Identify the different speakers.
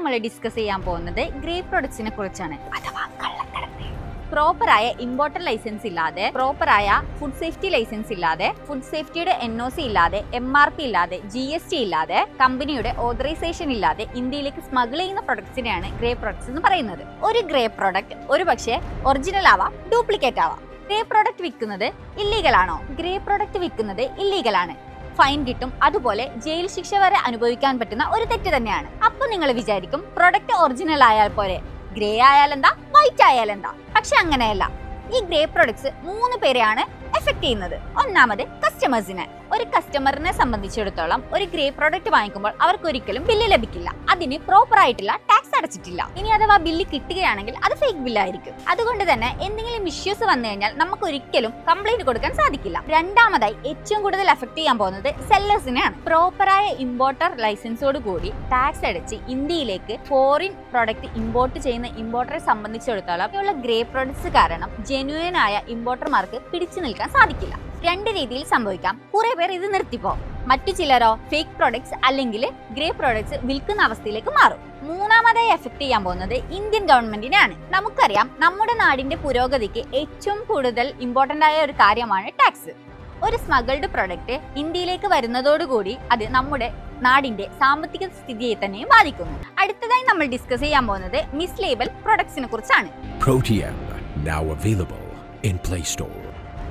Speaker 1: നമ്മൾ ഡിസ്കസ് ചെയ്യാൻ പോകുന്നത് ഗ്രേപ്പ് പ്രൊഡക്ട്സിനെ കുറിച്ചാണ്. അഥവാ പ്രോപ്പറായ ഇമ്പോർട്ടർ ലൈസൻസ് ഇല്ലാതെ പ്രോപ്പറായ ഫുഡ് സേഫ്റ്റി ലൈസൻസ് ഇല്ലാതെ ഫുഡ് സേഫ്റ്റിയുടെ എൻ ഒ സി ഇല്ലാതെ എം ആർ പി ഇല്ലാതെ ജി എസ് ടി ഇല്ലാതെ കമ്പനിയുടെ ഓതറൈസേഷൻ ഇല്ലാതെ ഇന്ത്യയിലേക്ക് സ്മഗിൾ ചെയ്യുന്ന പ്രൊഡക്ട്സിനെയാണ് ഗ്രേ പ്രൊഡക്ട്സ് എന്ന് പറയുന്നത്. ഒരു ഗ്രേ പ്രൊഡക്റ്റ് ഒരു പക്ഷേ ഒറിജിനൽ ആവാം ഡ്യൂപ്ലിക്കേറ്റ് ആവാം. ഗ്രേ പ്രൊഡക്റ്റ് വിൽക്കുന്നത് ഇല്ലീഗൽ ആണോ? ഗ്രേ പ്രൊഡക്റ്റ് വിൽക്കുന്നത് ഇല്ലീഗൽ ആണ്. ഫൈൻ കിട്ടും. അതുപോലെ ജയിൽ ശിക്ഷ വരെ അനുഭവിക്കാൻ പറ്റുന്ന ഒരു തെറ്റ് തന്നെയാണ്. അപ്പൊ നിങ്ങൾ വിചാരിക്കും പ്രൊഡക്റ്റ് ഒറിജിനൽ ആയാൽ പോലെ ഗ്രേ ആയാൽ എന്താ? വൈറ്റ് ആയാൽ എന്താ? പക്ഷെ അങ്ങനെയല്ല. ഈ ഗ്രേ പ്രൊഡക്ട്സ് മൂന്ന് പേരെയാണ് എഫക്ട് ചെയ്യുന്നത്. ഒന്നാമത് കസ്റ്റമേഴ്സിനെ ഒരു കസ്റ്റമറിനെ സംബന്ധിച്ചിടത്തോളം ഒരു ഗ്രേ പ്രോഡക്റ്റ് വാങ്ങിക്കുമ്പോൾ അവർക്ക് ഒരിക്കലും ബില്ല് ലഭിക്കില്ല. അതിന് പ്രോപ്പർ ആയിട്ടുള്ള അടച്ചിട്ടില്ല. ഇനി അഥവാ ബില്ല് കിട്ടുകയാണെങ്കിൽ അത് ഫേക്ക് ബില്ലായിരിക്കും അതുകൊണ്ട് തന്നെ എന്തെങ്കിലും ഇഷ്യൂസ് വന്നു കഴിഞ്ഞാൽ നമുക്ക് ഒരിക്കലും കംപ്ലൈന്റ് കൊടുക്കാൻ സാധിക്കില്ല. രണ്ടാമതായി ഏറ്റവും കൂടുതൽ എഫക്ട് ചെയ്യാൻ പോകുന്നത് സെല്ലേഴ്സിനെയാണ് പ്രോപ്പറായ ഇമ്പോർട്ടർ ലൈസൻസോട് കൂടി ടാക്സ് അടച്ച് ഇന്ത്യയിലേക്ക് ഫോറിൻ പ്രൊഡക്റ്റ് ഇമ്പോർട്ട് ചെയ്യുന്ന ഇമ്പോർട്ടറെ സംബന്ധിച്ചിടത്തോളം ഉള്ള ഗ്രേ പ്രൊഡക്ട്സ് കാരണം ജെന്യുവൻ ആയ ഇമ്പോർട്ടർമാർക്ക് പിടിച്ചു നിൽക്കാൻ സാധിക്കില്ല. രണ്ട് രീതിയിൽ സംഭവിക്കാം. കുറെ പേർ ഇത് നിർത്തിപ്പോ. മറ്റു ചിലരോ ഫേക്ക് പ്രോഡക്ട്സ് അല്ലെങ്കിൽ ഗ്രേ പ്രോഡക്ട്സ് വിൽക്കുന്ന അവസ്ഥയിലേക്ക് മാറും. മൂന്നാമതായി എഫക്ട് ചെയ്യാൻ പോകുന്നത് ഇന്ത്യൻ ഗവൺമെന്റിനെയാണ്. നമുക്കറിയാം നമ്മുടെ നാടിന്റെ പുരോഗതിക്ക് ഏറ്റവും കൂടുതൽ ഇമ്പോർട്ടന്റ് ആയ ഒരു കാര്യമാണ് ടാക്സ് ഒരു സ്മഗിൾഡ് പ്രൊഡക്റ്റ് ഇന്ത്യയിലേക്ക് വരുന്നതോടുകൂടി അത് നമ്മുടെ നാടിന്റെ സാമ്പത്തിക സ്ഥിതിയെ തന്നെ ബാധിക്കുന്നു. അടുത്തതായി നമ്മൾ ഡിസ്കസ് ചെയ്യാൻ പോകുന്നത് മിസ് ലേബൽ പ്രൊഡക്ട്സിനെ കുറിച്ചാണ്.
Speaker 2: Protean, now available in Play Store.